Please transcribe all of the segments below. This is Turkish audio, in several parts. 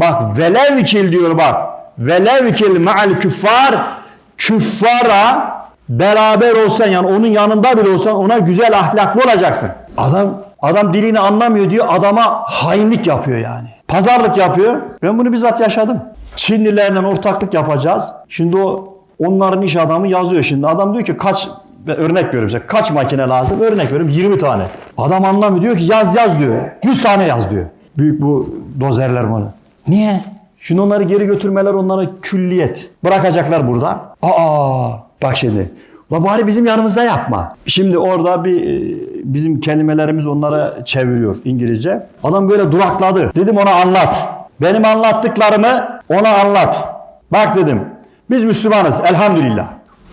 Bak velevkil diyor bak. Velevkil ma'al küffar küffara beraber olsan yani onun yanında bile olsan ona güzel ahlaklı olacaksın. Adam adam dilini anlamıyor diyor adama hainlik yapıyor yani. Pazarlık yapıyor. Ben bunu bizzat yaşadım. Çinlilerle ortaklık yapacağız. Şimdi o onların iş adamı yazıyor şimdi. Adam diyor ki kaç örnek veriyorum size. Kaç makine lazım? Örnek veriyorum 20 tane. Adam anlamıyor diyor ki yaz yaz diyor. 100 tane yaz diyor. Büyük bu dozerler bunu. Niye? Şimdi onları geri götürmeler onlara külliyet. Bırakacaklar burada. Aa bak şimdi. La bari bizim yanımızda yapma. Şimdi orada bir e, bizim kelimelerimiz onlara çeviriyor İngilizce. Adam böyle durakladı. Dedim ona anlat. Benim anlattıklarımı ona anlat. Bak dedim. Biz Müslümanız elhamdülillah.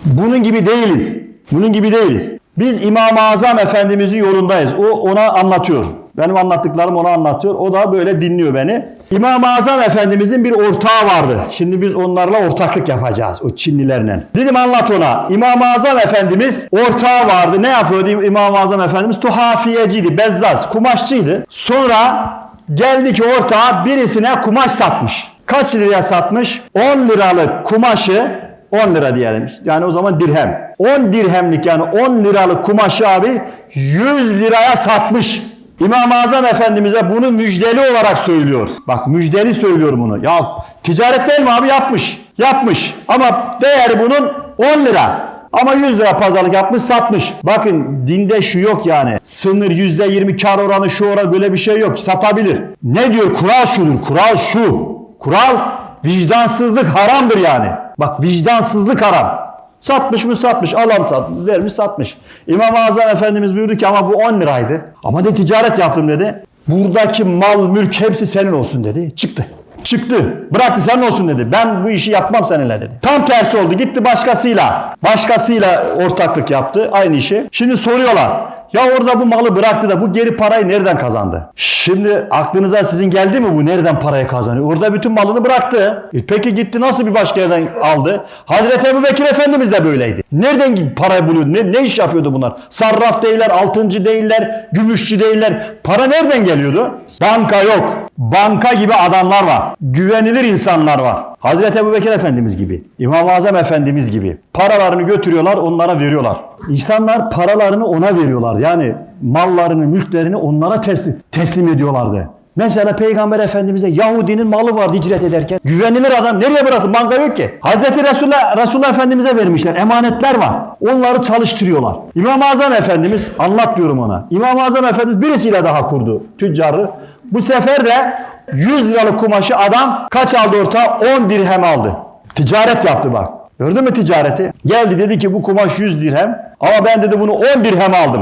Bunun gibi değiliz. Bunun gibi değiliz. Biz İmam-ı Azam Efendimizin yolundayız. O ona anlatıyor. Benim anlattıklarım ona anlatıyor. O da böyle dinliyor beni. İmam-ı Azam Efendimizin bir ortağı vardı. Şimdi biz onlarla ortaklık yapacağız. O Çinlilerle. Dedim anlat ona. İmam-ı Azam Efendimiz ortağı vardı. Ne yapıyordu İmam-ı Azam Efendimiz? Tuhafiyeciydi. Bezzaz. Kumaşçıydı. Sonra geldi ki ortağı birisine kumaş satmış. Kaç liraya satmış? 10 liralık kumaşı 10 lira diyelim. Yani o zaman dirhem. 10 dirhemlik yani 10 liralık kumaşı abi 100 liraya satmış. İmam-ı Azam Efendimiz'e bunu müjdeli olarak söylüyor. Bak müjdeli söylüyor bunu. Ya ticaret değil mi abi? Yapmış. Yapmış. Ama değeri bunun 10 lira. Ama 100 lira pazarlık yapmış satmış. Bakın dinde şu yok yani. Sınır %20 kar oranı şu oran böyle bir şey yok. Satabilir. Ne diyor? Kural şudur. Kural şu. Kural vicdansızlık haramdır yani. Bak vicdansızlık haram. Satmış mı satmış. Alan satmış. Vermiş satmış. İmam-ı Azam Efendimiz buyurdu ki ama bu 10 liraydı. Ama de ticaret yaptım dedi. Buradaki mal, mülk hepsi senin olsun dedi. Çıktı. Çıktı. Bıraktı senin olsun dedi. Ben bu işi yapmam seninle dedi. Tam tersi oldu. Gitti başkasıyla. Başkasıyla ortaklık yaptı. Aynı işi. Şimdi soruyorlar. Ya orada bu malı bıraktı da bu geri parayı nereden kazandı? Şimdi aklınıza sizin geldi mi bu nereden parayı kazanıyor? Orada bütün malını bıraktı. E peki gitti nasıl bir başka yerden aldı? Hazreti Ebu Bekir Efendimiz de böyleydi. Nereden parayı buluyordu? Ne, ne iş yapıyordu bunlar? Sarraf değiller, altıncı değiller, gümüşçü değiller. Para nereden geliyordu? Banka yok. Banka gibi adamlar var. Güvenilir insanlar var. Hazreti Ebu Bekir Efendimiz gibi, İmam-ı Azam Efendimiz gibi. Paralarını götürüyorlar, onlara veriyorlar. İnsanlar paralarını ona veriyorlar. Yani mallarını, mülklerini onlara teslim, teslim ediyorlardı. Mesela Peygamber Efendimiz'e Yahudinin malı vardı hicret ederken. Güvenilir adam. Nereye burası? Banka yok ki. Hazreti Resulullah, Resulullah Efendimiz'e vermişler. Emanetler var. Onları çalıştırıyorlar. İmam-ı Azam Efendimiz, anlat diyorum ona. İmam-ı Azam Efendimiz birisiyle daha kurdu tüccarı. Bu sefer de 100 liralık kumaşı adam kaç aldı orta? 10 dirhem aldı. Ticaret yaptı bak. Gördün mü ticareti? Geldi dedi ki bu kumaş 100 dirhem ama ben dedi bunu 10 dirhem aldım.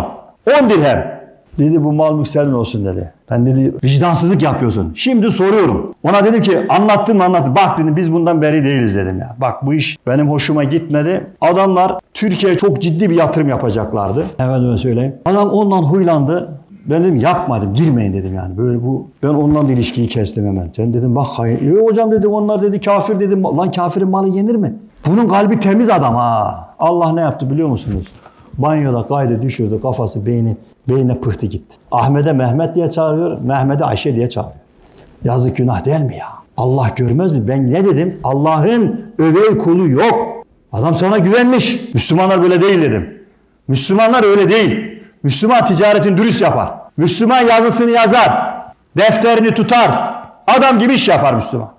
10 dirhem. Dedi bu mal mülk senin olsun dedi. Ben dedi vicdansızlık yapıyorsun. Şimdi soruyorum. Ona dedim ki anlattın mı anlattın. Bak dedim biz bundan beri değiliz dedim ya. Bak bu iş benim hoşuma gitmedi. Adamlar Türkiye'ye çok ciddi bir yatırım yapacaklardı. Efendime söyleyeyim. Adam ondan huylandı. Ben dedim yapma dedim girmeyin dedim yani. Böyle bu ben ondan da ilişkiyi kestim hemen. Sen dedim bak hayır. Yok hocam dedim onlar dedi kafir dedim. Lan kafirin malı yenir mi? Bunun kalbi temiz adam ha. Allah ne yaptı biliyor musunuz? Banyoda kaydı düşürdü kafası beyni beynine pıhtı gitti. Ahmet'e Mehmet diye çağırıyor. Mehmet'e Ayşe diye çağırıyor. Yazık günah değil mi ya? Allah görmez mi? Ben ne dedim? Allah'ın övey kulu yok. Adam sana güvenmiş. Müslümanlar böyle değil dedim. Müslümanlar öyle değil. Müslüman ticaretin dürüst yapar. Müslüman yazısını yazar. Defterini tutar. Adam gibi iş yapar Müslüman.